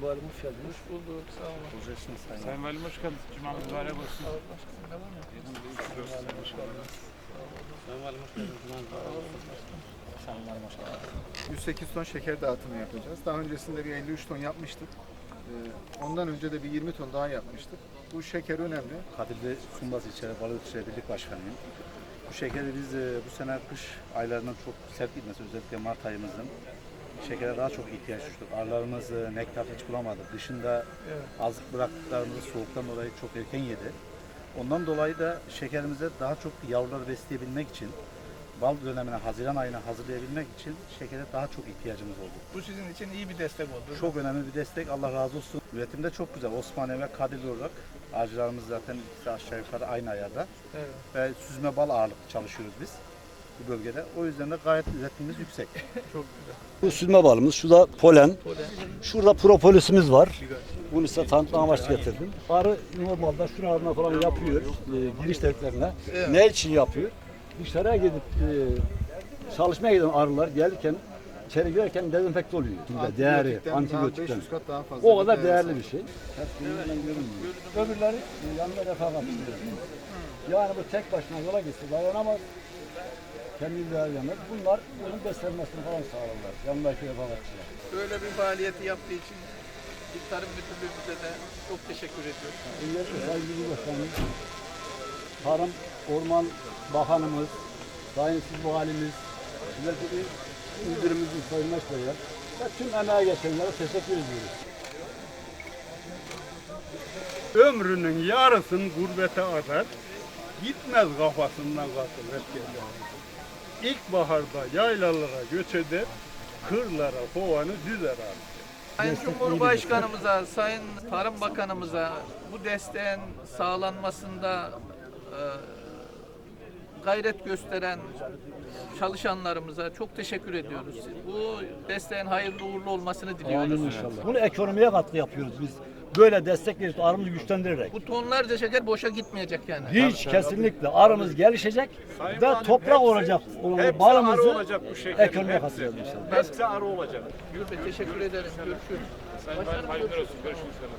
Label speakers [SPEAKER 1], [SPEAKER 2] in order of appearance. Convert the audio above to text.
[SPEAKER 1] Sayın Valim hoş geldiniz.
[SPEAKER 2] Hoş bulduk. Sağ olun.
[SPEAKER 1] Olacaksınız Sayın
[SPEAKER 3] Sayın Valim hoş geldiniz. Cuma'nız mübarek olsun.
[SPEAKER 2] Sağ olun başkanım. Ne yok?
[SPEAKER 1] Valim hoş geldiniz.
[SPEAKER 4] Sayın Valim hoş geldiniz.
[SPEAKER 1] Sayın Valim hoş geldiniz.
[SPEAKER 5] 108 ton şeker dağıtımı yapacağız. Daha öncesinde bir 53 ton yapmıştık. Ee, Ondan önce de bir 20 ton daha yapmıştık. Bu şeker önemli.
[SPEAKER 4] Kadirli Sumbaz İlçe Balıkçı Birlik Başkanıyım. Bu şekeri biz e, bu sene kış aylarının çok sert gitmesi özellikle Mart ayımızın şekere daha çok ihtiyaç duyduk. Arılarımız e, nektar hiç bulamadı. Dışında azık bıraktıklarımızı soğuktan dolayı çok erken yedi. Ondan dolayı da şekerimize daha çok yavruları besleyebilmek için bal dönemine Haziran ayına hazırlayabilmek için şekere daha çok ihtiyacımız oldu.
[SPEAKER 2] Bu sizin için iyi bir destek oldu.
[SPEAKER 4] Çok önemli bir destek. Allah razı olsun. Üretimde çok güzel. Osmaniye ve Kadirli olarak ağacılarımız zaten ikisi aşağı yukarı aynı ayarda.
[SPEAKER 2] Evet.
[SPEAKER 4] Ve süzme bal ağırlıklı çalışıyoruz biz bu bölgede. O yüzden de gayet üretimimiz yüksek.
[SPEAKER 2] Çok güzel.
[SPEAKER 6] Bu süzme balımız, şurada polen,
[SPEAKER 2] Polen.
[SPEAKER 6] şurada propolisimiz var. Bunu size tanıtma amaçlı getirdim. Arı normalde şuralarına falan yapıyor, e, giriş deliklerine. Ne için yapıyor? Dışarıya gidip e, çalışmaya giden arılar gelirken, içeri girerken dezenfekte oluyor. Değeri,
[SPEAKER 5] Antibiyotikten daha
[SPEAKER 6] antibiyotikten.
[SPEAKER 5] 500 kat daha fazla.
[SPEAKER 6] O kadar değerli bir şey. Öbürleri yanında refakat istiyor. Yani bu tek başına yola gitse dayanamaz. Kendi dayanamaz. Bunlar bunun beslenmesini falan sağlarlar. Yanındaki refakatçiler.
[SPEAKER 2] Böyle bir faaliyeti yaptığı için İl Tarım Müdürlüğümüze de çok teşekkür ediyoruz.
[SPEAKER 6] Öncelikle Sayın Cumhurbaşkanımız, Tarım, Orman Bakanımız, Sayın Siz Valimiz, özellikle müdürümüzün Sayın Başbakan ve tüm emeğe geçenlere teşekkür ediyoruz.
[SPEAKER 7] ömrünün yarısını gurbete atar, gitmez kafasından katıl hep gelir. İlkbaharda yaylalara göç eder, kırlara kovanı dizer artık.
[SPEAKER 2] Sayın Cumhurbaşkanımıza, Sayın Tarım Bakanımıza bu desteğin sağlanmasında e, gayret gösteren çalışanlarımıza çok teşekkür ediyoruz. Bu desteğin hayırlı uğurlu olmasını diliyoruz.
[SPEAKER 6] inşallah. Bunu ekonomiye katkı yapıyoruz biz. Böyle destek verip arımızı güçlendirerek.
[SPEAKER 2] Bu tonlarca şeker boşa gitmeyecek yani.
[SPEAKER 6] Hiç kesinlikle arımız gelişecek ve toprak olacak olan
[SPEAKER 7] Hepsi arı olacak bu şekerin.
[SPEAKER 6] ekonomiye
[SPEAKER 7] hepsi.
[SPEAKER 6] katacağız inşallah.
[SPEAKER 7] Hepsi arı olacak.
[SPEAKER 2] Gülbe teşekkür ederim. Görüşürüz.
[SPEAKER 3] Sayın Valim hayırlı olsun. Görüşmek üzere.